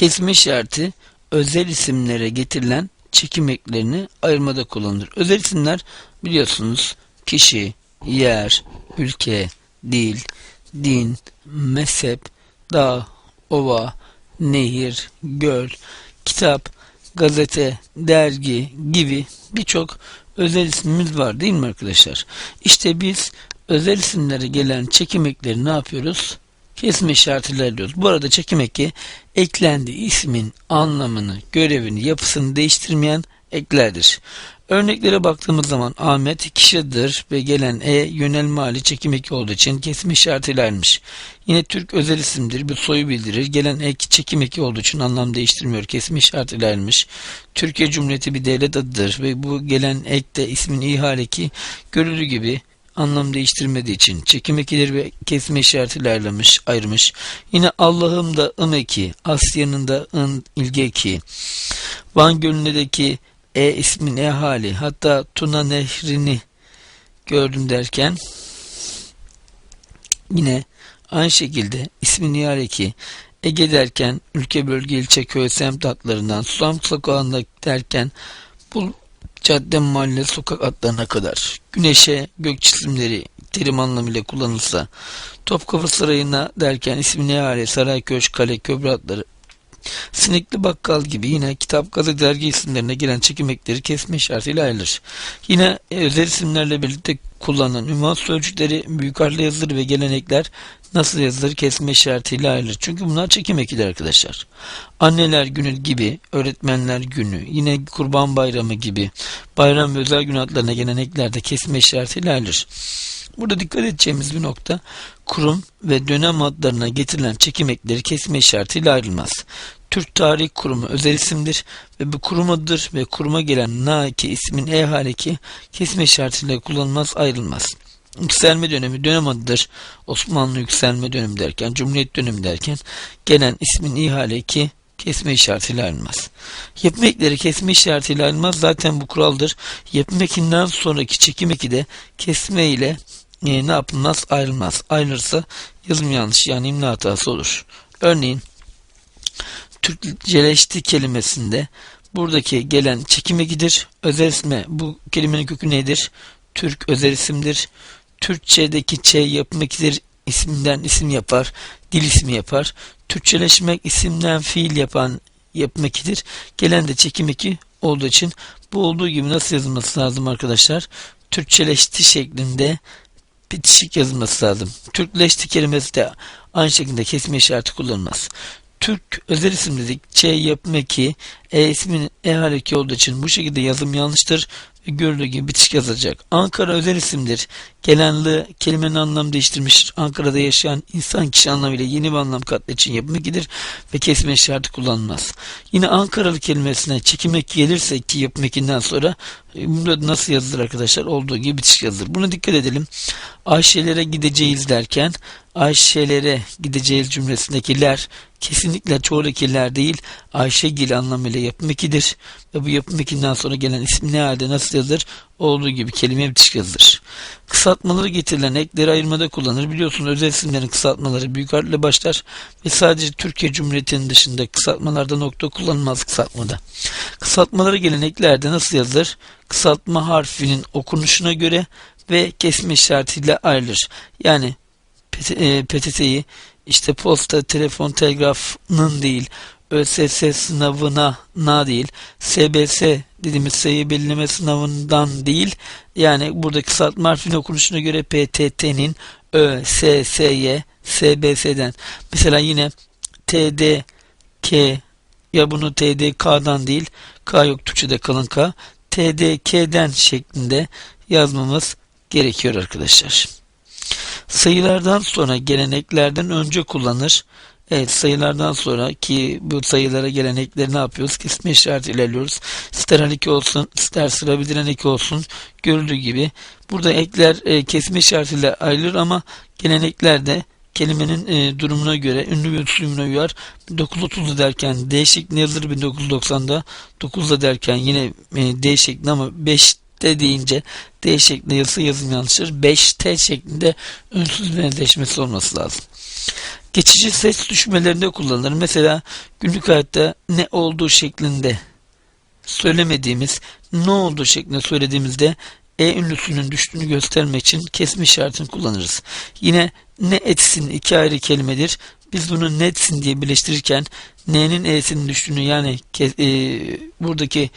Kesme işareti özel isimlere getirilen çekim eklerini ayırmada kullanılır. Özel isimler biliyorsunuz kişi, yer, ülke, dil, din, mezhep, dağ, ova, nehir, göl, kitap, gazete, dergi gibi birçok özel ismimiz var değil mi arkadaşlar? İşte biz özel isimlere gelen çekim ekleri ne yapıyoruz? Kesme işaretiyle alıyoruz. Bu arada çekim eki eklendi ismin anlamını, görevini, yapısını değiştirmeyen eklerdir. Örneklere baktığımız zaman Ahmet kişidir ve gelen E yönelme hali çekim eki olduğu için kesme işaretiyle ayrılmış. Yine Türk özel isimdir bir soyu bildirir. Gelen ek çekim eki olduğu için anlam değiştirmiyor. Kesme işaretiyle ayrılmış. Türkiye Cumhuriyeti bir devlet adıdır ve bu gelen ek de ismin ihale eki görüldüğü gibi anlam değiştirmediği için çekim ekileri ve kesme işaretiyle ayrılmış, ayrılmış. Yine Allah'ım da ım eki, Asya'nın da ın ilgi eki. Van Gölü'ndeki e ismin e hali hatta Tuna Nehri'ni gördüm derken yine aynı şekilde ismin ihale eki Ege derken ülke bölge ilçe köy semt adlarından Susam sokağında derken bu cadde mahalle sokak adlarına kadar güneşe gök cisimleri terim anlamıyla kullanılsa Topkapı Sarayı'na derken ismi hale? Saray köşk kale köprü adları Sinekli bakkal gibi yine kitap gazete dergi isimlerine gelen çekim ekleri kesme işaretiyle ayrılır. Yine özel isimlerle birlikte kullanılan ünvan sözcükleri büyük harfle yazılır ve gelenekler nasıl yazılır kesme işaretiyle ayrılır. Çünkü bunlar çekim arkadaşlar. Anneler günü gibi, öğretmenler günü, yine kurban bayramı gibi bayram ve özel gün adlarına gelen eklerde kesme işaretiyle ayrılır. Burada dikkat edeceğimiz bir nokta kurum ve dönem adlarına getirilen çekim ekleri kesme işaretiyle ayrılmaz. Türk Tarih Kurumu özel isimdir ve bu kurum adıdır ve kuruma gelen naiki ismin e haleki kesme işaretiyle kullanılmaz ayrılmaz. Yükselme dönemi dönem adıdır. Osmanlı yükselme dönemi derken, Cumhuriyet dönemi derken gelen ismin ihale ki kesme işaretiyle ayrılmaz. Yapım kesme işaretiyle ayrılmaz. Zaten bu kuraldır. Yapım ekinden sonraki çekim eki de kesme ile e, ne yapılmaz? Ayrılmaz. Ayrılırsa yazım yanlışı yani imla hatası olur. Örneğin Türkçeleşti kelimesinde buradaki gelen çekim ekidir. Özel isme bu kelimenin kökü nedir? Türk özel isimdir. Türkçedeki ç yapım ekidir. isminden isim yapar. Dil ismi yapar. Türkçeleşmek isimden fiil yapan yapım ekidir. Gelen de çekim eki olduğu için bu olduğu gibi nasıl yazılması lazım arkadaşlar? Türkçeleşti şeklinde bitişik yazılması lazım. Türkleşti kelimesi de aynı şekilde kesme işareti kullanılmaz. Türk özel isim dedik. Ç yapım eki, E ismin E hareki olduğu için bu şekilde yazım yanlıştır görüldüğü gibi bitişik yazacak. Ankara özel isimdir. Gelenli kelimenin anlamı değiştirmiştir. Ankara'da yaşayan insan kişi anlamıyla yeni bir anlam katlı için yapım ekidir ve kesme işareti kullanılmaz. Yine Ankaralı kelimesine çekim eki gelirse ki yapım ekinden sonra e, burada nasıl yazılır arkadaşlar? Olduğu gibi bitişik yazılır. Buna dikkat edelim. Ayşelere gideceğiz derken Ayşelere gideceğiz cümlesindekiler kesinlikle çoğulakiler değil Ayşegil anlamıyla yapım ekidir ve bu yapım ekinden sonra gelen isim ne halde nasıl yazılır olduğu gibi kelime bitişik yazılır. Kısaltmaları getirilen ekleri ayırmada kullanılır. Biliyorsunuz özel isimlerin kısaltmaları büyük harfle başlar ve sadece Türkiye Cumhuriyeti'nin dışında kısaltmalarda nokta kullanılmaz kısaltmada. Kısaltmaları gelen eklerde nasıl yazılır? Kısaltma harfinin okunuşuna göre ve kesme işaretiyle ayrılır. Yani PTT'yi işte posta, telefon, telgrafının değil, ÖSS sınavına na değil, SBS dediğimiz sayı belirleme sınavından değil, yani buradaki kısaltma harfinin okunuşuna göre PTT'nin ÖSS'ye SBS'den. Mesela yine TDK ya bunu TDK'dan değil, K yok Türkçe'de kalın K, TDK'den şeklinde yazmamız gerekiyor arkadaşlar. Sayılardan sonra geleneklerden önce kullanır. Evet sayılardan sonra ki bu sayılara gelenekleri ne yapıyoruz? Kesme işareti ilerliyoruz. İster 2 olsun ister sıra bildiren 2 olsun görüldüğü gibi. Burada ekler e, kesme işaretiyle ayrılır ama geleneklerde kelimenin e, durumuna göre ünlü bir usulüne uyar. 1930'da derken D şeklinde yazılır 1990'da 9'da derken yine e, D şeklinde ama 5 D deyince D şeklinde yazı yazım yanlıştır. 5 T şeklinde ünsüz benzeşmesi olması lazım. Geçici ses düşmelerinde kullanılır. Mesela günlük hayatta ne olduğu şeklinde söylemediğimiz ne olduğu şeklinde söylediğimizde e ünlüsünün düştüğünü göstermek için kesme işaretini kullanırız. Yine ne etsin iki ayrı kelimedir. Biz bunu netsin diye birleştirirken n'nin e'sinin düştüğünü yani e, buradaki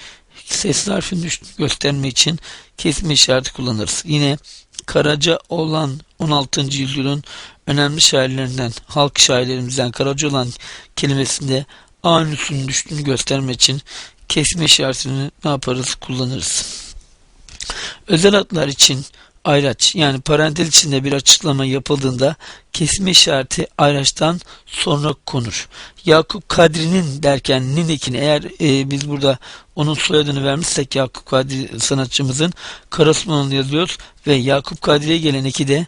ses harfin düştüğünü göstermek için kesme işareti kullanırız. Yine Karaca olan 16. yüzyılın önemli şairlerinden, halk şairlerimizden Karaca olan kelimesinde a ünlüsünün düştüğünü göstermek için kesme işaretini ne yaparız? Kullanırız. Özel adlar için ayraç yani parantez içinde bir açıklama yapıldığında kesme işareti ayraçtan sonra konur. Yakup Kadri'nin derken ninekini eğer e, biz burada onun soyadını vermişsek Yakup Kadri sanatçımızın Karasman'ını yazıyoruz ve Yakup Kadri'ye gelen eki de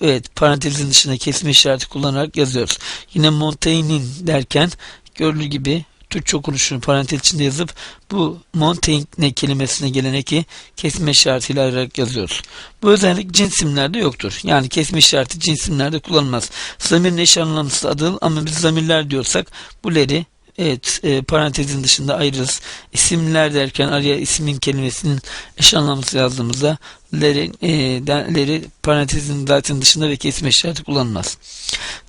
evet parantezin dışında kesme işareti kullanarak yazıyoruz. Yine Montaigne'in derken görüldüğü gibi Türkçe okunuşunu parantez içinde yazıp bu Montaigne kelimesine gelen eki kesme işaretiyle ayırarak yazıyoruz. Bu özellik cinsimlerde yoktur. Yani kesme işareti cinsimlerde kullanılmaz. Zamirin eş anlamlısı adı ama biz zamirler diyorsak bu leri Evet, e, parantezin dışında ayırırız. İsimler derken araya ismin kelimesinin eş anlamlısı yazdığımızda leri, e, parantezin zaten dışında ve kesme işareti kullanılmaz.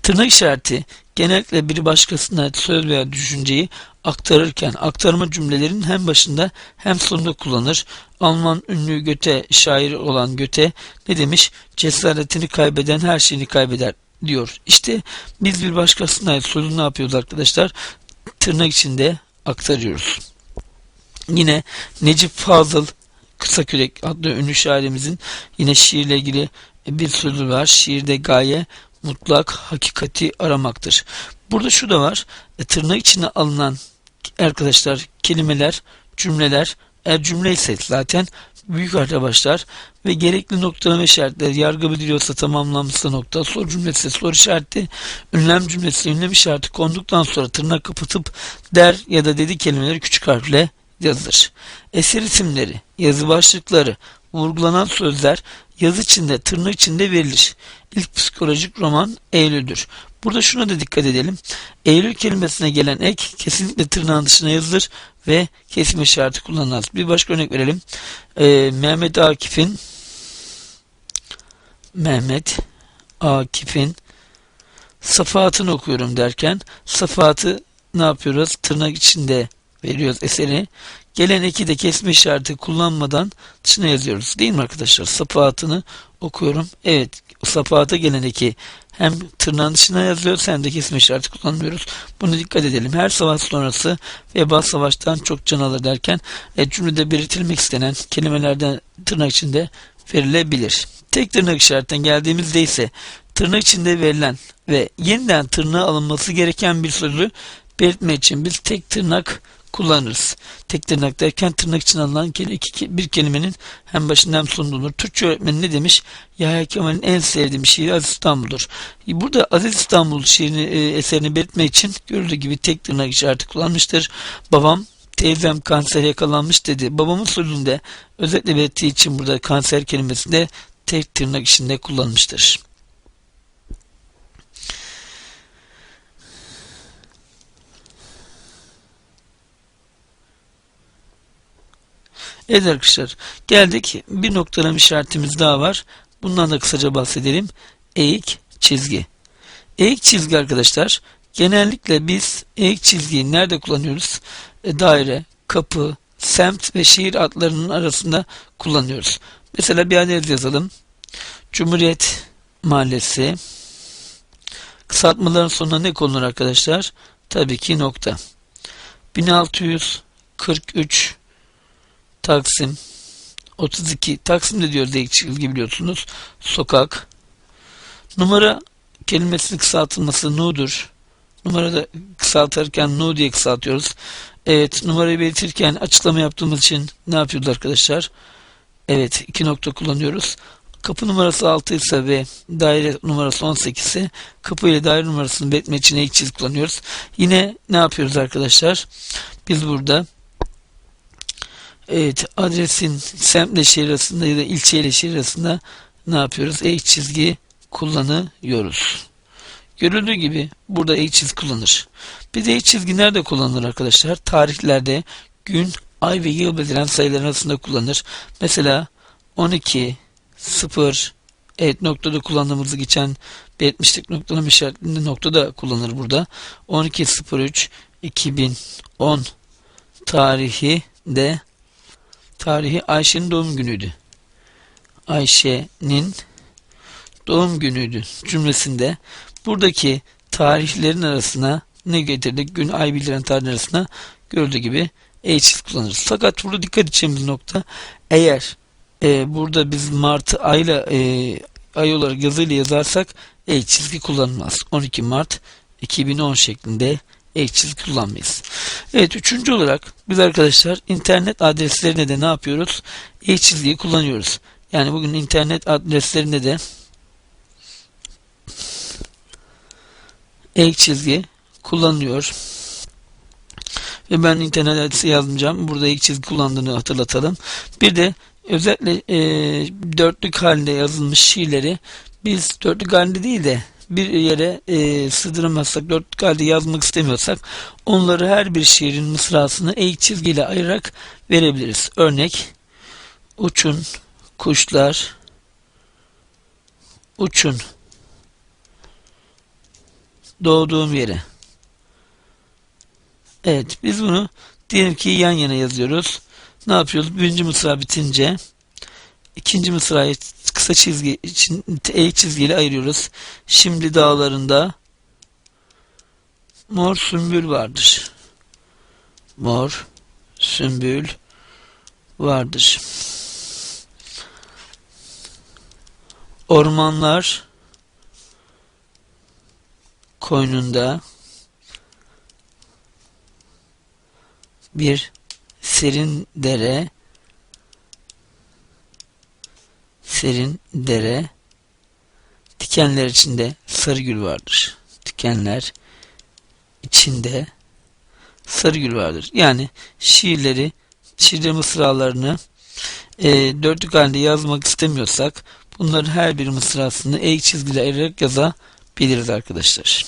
Tırnak işareti genellikle bir başkasına söz veya düşünceyi aktarırken aktarma cümlelerin hem başında hem sonunda kullanır. Alman ünlü Göte şair olan Göte ne demiş? Cesaretini kaybeden her şeyini kaybeder diyor. İşte biz bir başkasına ait sözü ne yapıyoruz arkadaşlar? Tırnak içinde aktarıyoruz. Yine Necip Fazıl Kısa Kürek adlı ünlü şairimizin yine şiirle ilgili bir sözü var. Şiirde gaye mutlak hakikati aramaktır. Burada şu da var. E, tırnak içine alınan arkadaşlar kelimeler, cümleler eğer cümle ise zaten büyük harfle başlar ve gerekli noktalama işaretleri yargı bildiriyorsa tamamlanmışsa nokta, soru cümlesi soru işareti, ünlem cümlesi ünlem işareti konduktan sonra tırnak kapatıp der ya da dedi kelimeleri küçük harfle yazılır. Eser isimleri, yazı başlıkları, vurgulanan sözler yazı içinde, tırnak içinde verilir. İlk psikolojik roman Eylül'dür. Burada şuna da dikkat edelim. Eylül kelimesine gelen ek kesinlikle tırnağın dışına yazılır ve kesim işareti kullanılmaz. Bir başka örnek verelim. Ee, Mehmet Akif'in Mehmet Akif'in safahatını okuyorum derken safahatı ne yapıyoruz? Tırnak içinde veriyoruz eseri. Gelen eki de kesme işareti kullanmadan dışına yazıyoruz. Değil mi arkadaşlar? Safahatını okuyorum. Evet sapahata gelen eki hem tırnağın dışına yazıyoruz hem de kesme işareti kullanmıyoruz. Bunu dikkat edelim. Her savaş sonrası veba savaştan çok can alır derken e, cümlede belirtilmek istenen kelimelerden tırnak içinde verilebilir. Tek tırnak işaretinden geldiğimizde ise tırnak içinde verilen ve yeniden tırnağa alınması gereken bir sözü belirtmek için biz tek tırnak kullanırız. Tek tırnak derken tırnak için alınan iki, bir kelimenin hem başında hem sonunda olur. Türkçe öğretmeni ne demiş? Yahya Kemal'in en sevdiğim şiiri Aziz İstanbul'dur. Burada Aziz İstanbul şiirini, e, eserini belirtmek için görüldüğü gibi tek tırnak işareti kullanmıştır. Babam teyzem kanser yakalanmış dedi. Babamın sözünde özetle belirttiği için burada kanser kelimesinde tek tırnak içinde kullanmıştır. Evet arkadaşlar geldik bir noktalama işaretimiz daha var. Bundan da kısaca bahsedelim. Eğik çizgi. Eğik çizgi arkadaşlar genellikle biz eğik çizgiyi nerede kullanıyoruz? E, daire, kapı, semt ve şehir adlarının arasında kullanıyoruz. Mesela bir adet yazalım. Cumhuriyet Mahallesi. Kısaltmaların sonuna ne konulur arkadaşlar? Tabii ki nokta. 1643 Taksim 32 Taksim de diyor dik çizgi biliyorsunuz. Sokak numara kelimesinin kısaltılması nu'dur. Numara da kısaltırken nu diye kısaltıyoruz. Evet numarayı belirtirken açıklama yaptığımız için ne yapıyoruz arkadaşlar? Evet iki nokta kullanıyoruz. Kapı numarası 6 ise ve daire numarası 18 ise kapı ile daire numarasını belirtmek için ek çizgi kullanıyoruz. Yine ne yapıyoruz arkadaşlar? Biz burada Evet adresin semtle şehir arasında ya da ilçe ile şehir arasında ne yapıyoruz? Eğik çizgi kullanıyoruz. Görüldüğü gibi burada eğik çizgi kullanır. Bir de eğik çizgi nerede kullanılır arkadaşlar? Tarihlerde gün, ay ve yıl belirlen sayılar arasında kullanılır. Mesela 12, 0, evet noktada kullandığımız geçen belirtmiştik noktalama işaretinde noktada kullanılır burada. 12.03 2010 tarihi de tarihi Ayşe'nin doğum günüydü. Ayşe'nin doğum günüydü cümlesinde buradaki tarihlerin arasına ne getirdik? Gün, ay bildiren tarihler arasına gördüğü gibi e çift kullanırız. Fakat burada dikkat edeceğimiz nokta eğer e, burada biz Mart'ı ayla e, ay olarak yazıyla yazarsak e çizgi kullanılmaz. 12 Mart 2010 şeklinde e çizgi kullanmayız. Evet üçüncü olarak biz arkadaşlar internet adreslerine de ne yapıyoruz? E çizgiyi kullanıyoruz. Yani bugün internet adreslerinde de e çizgi kullanılıyor. Ve ben internet adresi yazmayacağım. Burada ilk çizgi kullandığını hatırlatalım. Bir de özellikle e, dörtlük halinde yazılmış şiirleri biz dörtlük halinde değil de bir yere e, sığdıramazsak, dörtlük halde yazmak istemiyorsak onları her bir şiirin mısrasını eğik çizgiyle ayırarak verebiliriz. Örnek uçun kuşlar uçun doğduğum yere. Evet biz bunu diyelim ki yan yana yazıyoruz. Ne yapıyoruz? Birinci mısra bitince ikinci mısrayı kısa çizgi için eğik çizgiyle ayırıyoruz. Şimdi dağlarında mor sümbül vardır. Mor sümbül vardır. Ormanlar koynunda bir serin dere serin dere dikenler içinde sarı gül vardır. Dikenler içinde sarı gül vardır. Yani şiirleri, şiir mısralarını e, dörtlük halinde yazmak istemiyorsak bunların her bir mısrasını eğik çizgiyle ayırarak yazabiliriz arkadaşlar.